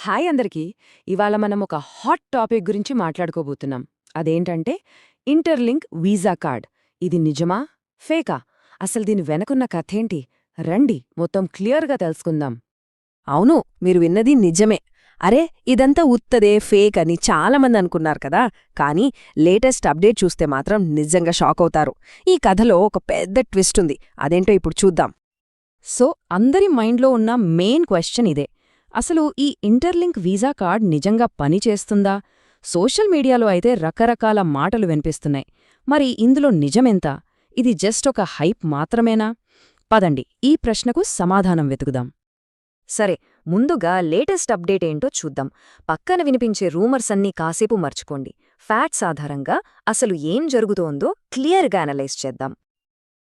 Hi అందరికీ. ఇవాళ మనం ఒక హాట్ టాపిక్ గురించి మాట్లాడుకోబోతున్నాం. అదేంటంటే ఇంటర్లింక్ వీసా కార్డ్. ఇది నిజమా? ఫేకా? అసలు దీని వెనకున్న కథేంటి? రండి మొత్తం క్లియర్గా తెలుసుకుందాం. అవును మీరు విన్నది నిజమే. అరే ఇదంతా ఉత్తదే ఫేక్ అని చాలామంది అనుకున్నారు కదా. కానీ లేటెస్ట్ అప్డేట్ చూస్తే మాత్రం నిజంగా షాక్ అవుతారు. ఈ కథలో ఒక పెద్ద ట్విస్ట్ ఉంది. అదేంటో ఇప్పుడు చూద్దాం. సో అందరి మైండ్లో ఉన్న మెయిన్ క్వశ్చన్ ఇదే. అసలు ఈ ఇంటర్లింక్ వీసా కార్డ్ నిజంగా పనిచేస్తుందా సోషల్ మీడియాలో అయితే రకరకాల మాటలు వినిపిస్తున్నాయి. మరి ఇందులో నిజమెంత? ఇది జస్ట్ ఒక హైప్ మాత్రమేనా? పదండి ఈ ప్రశ్నకు సమాధానం వెతుకుదాం. సరే ముందుగా లేటెస్ట్ అప్డేట్ ఏంటో చూద్దాం. పక్కన వినిపించే రూమర్స్ అన్నీ కాసేపు మర్చుకోండి. ఫ్యాట్స్ ఆధారంగా అసలు ఏం జరుగుతోందో క్లియర్గా అనలైజ్ చేద్దాం.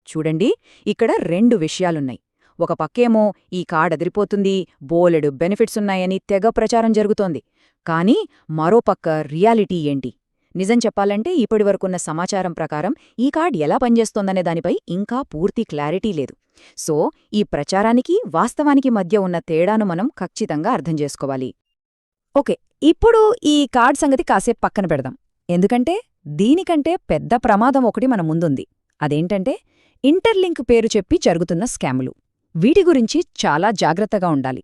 చూడండి ఇక్కడ రెండు విషయాలున్నాయి. ఒక పక్కేమో ఈ కార్డ్ అదిరిపోతుంది బోలెడు బెనిఫిట్స్ ఉన్నాయని తెగ ప్రచారం జరుగుతోంది. కానీ మరో పక్క రియాలిటీ ఏంటి? నిజం చెప్పాలంటే ఇప్పటివరకున్న సమాచారం ప్రకారం ఈ కార్డ్ ఎలా పనిచేస్తోందనే దానిపై ఇంకా పూర్తి క్లారిటీ లేదు. సో ఈ ప్రచారానికి వాస్తవానికి మధ్య ఉన్న తేడాను మనం ఖచ్చితంగా అర్థం చేసుకోవాలి. ఓకే ఇప్పుడు ఈ కార్డ్ సంగతి కాసేపు పక్కన పెడదాం. ఎందుకంటే దీనికంటే పెద్ద ప్రమాదం ఒకటి మన ముందుంది. అదేంటంటే ఇంటర్లింక్ పేరు చెప్పి జరుగుతున్న స్కాములు. వీటి గురించి చాలా జాగ్రత్తగా ఉండాలి.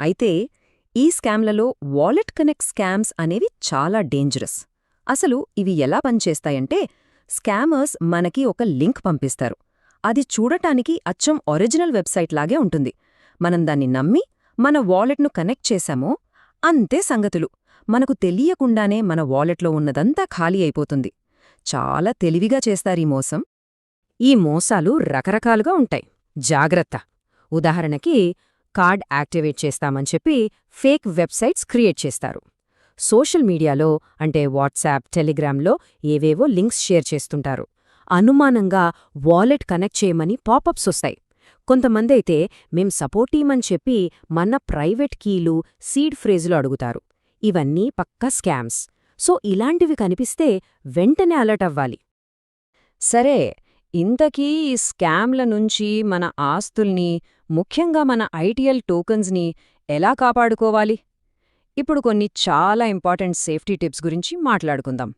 అయితే ఈ స్కామ్లలో వాలెట్ కనెక్ట్ స్కామ్స్ అనేవి చాలా డేంజరస్. అసలు ఇవి ఎలా పనిచేస్తాయంటే స్కామర్స్ మనకి ఒక లింక్ పంపిస్తారు. అది చూడటానికి అచ్చం ఒరిజినల్ వెబ్సైట్ లాగే ఉంటుంది. మనం దాన్ని నమ్మి మన వాలెట్ను కనెక్ట్ చేశామో అంతే సంగతులు. మనకు తెలియకుండానే మన వాలెట్లో ఉన్నదంతా ఖాళీ అయిపోతుంది. చాలా తెలివిగా చేస్తారీ మోసం. ఈ మోసాలు రకరకాలుగా ఉంటాయి. జాగ్రత్త. ఉదాహరణకి కార్డ్ యాక్టివేట్ చేస్తామని చెప్పి ఫేక్ వెబ్సైట్స్ క్రియేట్ చేస్తారు. సోషల్ మీడియాలో అంటే వాట్సాప్ టెలిగ్రామ్లో ఏవేవో లింక్స్ షేర్ చేస్తుంటారు. అనుమానంగా వాలెట్ కనెక్ట్ చేయమని పాపప్స్ వస్తాయి. కొంతమంది అయితే మేం సపోర్టీమని చెప్పి మన ప్రైవేట్ కీలు సీడ్ ఫ్రేజులు అడుగుతారు. ఇవన్నీ పక్కా స్కామ్స్. సో ఇలాంటివి కనిపిస్తే వెంటనే అలర్ట్ అవ్వాలి. సరే ఇంతకీ ఈ స్కామ్ల నుంచి మన ఆస్తుల్ని ముఖ్యంగా మన ఐటీఎల్ టోకన్స్ని ఎలా కాపాడుకోవాలి? ఇప్పుడు కొన్ని చాలా ఇంపార్టెంట్ సేఫ్టీ టిప్స్ గురించి మాట్లాడుకుందాం.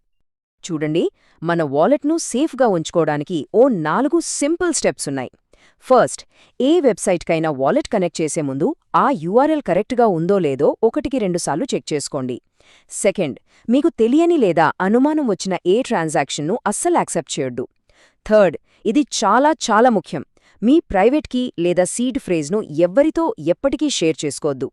చూడండి మన వాలెట్ను సేఫ్గా ఉంచుకోవడానికి ఓ నాలుగు సింపుల్ స్టెప్స్ ఉన్నాయి. ఫస్ట్ ఏ వెబ్సైట్కైనా వాలెట్ కనెక్ట్ చేసే ముందు ఆ యూఆర్ఎల్ కరెక్ట్గా ఉందో లేదో ఒకటికి రెండుసార్లు చెక్ చేసుకోండి. సెకండ్ మీకు తెలియని లేదా అనుమానం వచ్చిన ఏ ట్రాన్సాక్షన్ను అస్సలు యాక్సెప్ట్ చేయొద్దు. థర్డ్. ఇది చాలా చాలా ముఖ్యం. మీ ప్రైవేట్ కీ లేదా సీడ్ ఫ్రేజ్ను ఎవ్వరితో ఎప్పటికీ షేర్ చేసుకోవద్దు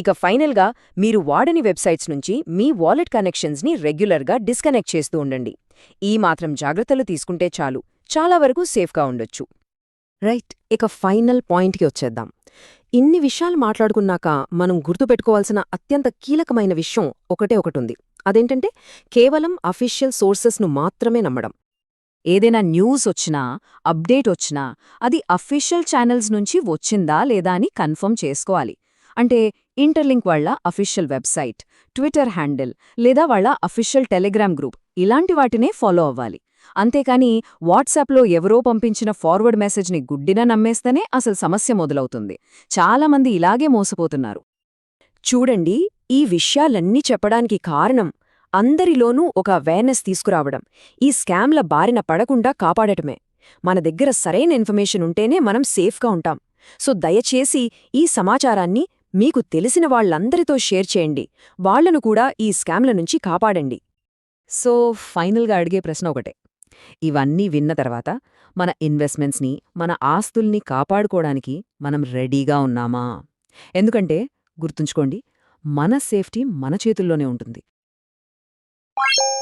ఇక ఫైనల్గా మీరు వాడని వెబ్సైట్స్ నుంచి మీ వాలెట్ కనెక్షన్స్ని రెగ్యులర్గా డిస్కనెక్ట్ చేస్తూ ఉండండి. ఈ మాత్రం జాగ్రత్తలు తీసుకుంటే చాలు. చాలా వరకు సేఫ్గా ఉండొచ్చు. రైట్ ఇక ఫైనల్ పాయింట్కి వచ్చేద్దాం. ఇన్ని విషయాలు మాట్లాడుకున్నాక మనం గుర్తుపెట్టుకోవాల్సిన అత్యంత కీలకమైన విషయం ఒకటే ఒకటుంది అదేంటంటే కేవలం అఫీషియల్ సోర్సెస్ను మాత్రమే నమ్మడం. ఏదైనా న్యూస్ వచ్చినా అప్డేట్ వచ్చినా అది అఫీషియల్ ఛానల్స్ నుంచి వచ్చిందా లేదా అని కన్ఫర్మ్ చేసుకోవాలి. అంటే ఇంటర్లింక్ వాళ్ళ అఫీషియల్ వెబ్సైట్ ట్విట్టర్ హ్యాండిల్ లేదా వాళ్ళ అఫీషియల్ టెలిగ్రామ్ గ్రూప్ ఇలాంటి వాటినే ఫాలో అవ్వాలి. అంతేకాని వాట్సాప్లో ఎవరో పంపించిన ఫార్వర్డ్ మెసేజ్ని గుడ్డిన నమ్మేస్తేనే అసలు సమస్య మొదలవుతుంది. చాలామంది ఇలాగే మోసపోతున్నారు. చూడండి ఈ విషయాలన్నీ చెప్పడానికి కారణం అందరిలోనూ ఒక అవేర్నెస్ తీసుకురావడం ఈ స్కామ్ల బారిన పడకుండా కాపాడటమే. మన దగ్గర సరైన ఇన్ఫర్మేషన్ ఉంటేనే మనం సేఫ్గా ఉంటాం. సో దయచేసి ఈ సమాచారాన్ని మీకు తెలిసిన వాళ్ళందరితో షేర్ చేయండి. వాళ్ళను కూడా ఈ స్కామ్ల నుంచి కాపాడండి. సో ఫైనల్గా అడిగే ప్రశ్న ఒకటే. ఇవన్నీ విన్న తర్వాత మన ఇన్వెస్ట్మెంట్స్ని మన ఆస్తుల్ని కాపాడుకోవడానికి మనం రెడీగా ఉన్నామా? ఎందుకంటే గుర్తుంచుకోండి మన సేఫ్టీ మన చేతుల్లోనే ఉంటుంది. you